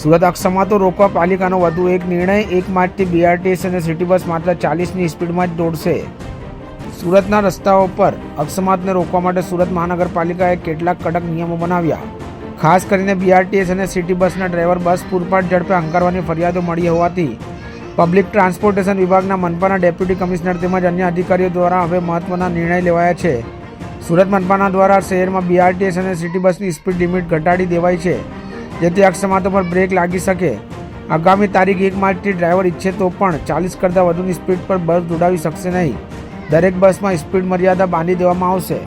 સુરત અકસ્માતો રોકવા પાલિકાનો વધુ એક નિર્ણય, એક માર્ચથી બીઆરટીએસ અને સિટી બસ માત્ર ચાલીસની સ્પીડમાં જ દોડશે. સુરતના રસ્તાઓ પર અકસ્માતને રોકવા માટે સુરત મહાનગરપાલિકાએ કેટલાક કડક નિયમો બનાવ્યા. ખાસ કરીને બીઆરટીએસ અને સિટી બસના ડ્રાઈવર બસ પૂરપાટ ઝડપે હંકારવાની ફરિયાદો મળી હોવાથી પબ્લિક ટ્રાન્સપોર્ટેશન વિભાગના મનપાના ડેપ્યુટી કમિશનર તેમજ અન્ય અધિકારીઓ દ્વારા હવે મહત્વના નિર્ણય લેવાયા છે. સુરત મનપાના દ્વારા શહેરમાં બીઆરટીએસ અને સિટી બસની સ્પીડ લિમિટ ઘટાડી દેવાઈ છે. જેથી અકસ્માતો પર બ્રેક લાગી શકે. આગામી તારીખ એક માર્ચથી ડ્રાઈવર ઈચ્છે તો પણ ચાલીસ કરતાં વધુની સ્પીડ પર બસ દોડાવી શકશે નહીં. દરેક બસમાં સ્પીડ મર્યાદા બાંધી દેવામાં આવશે.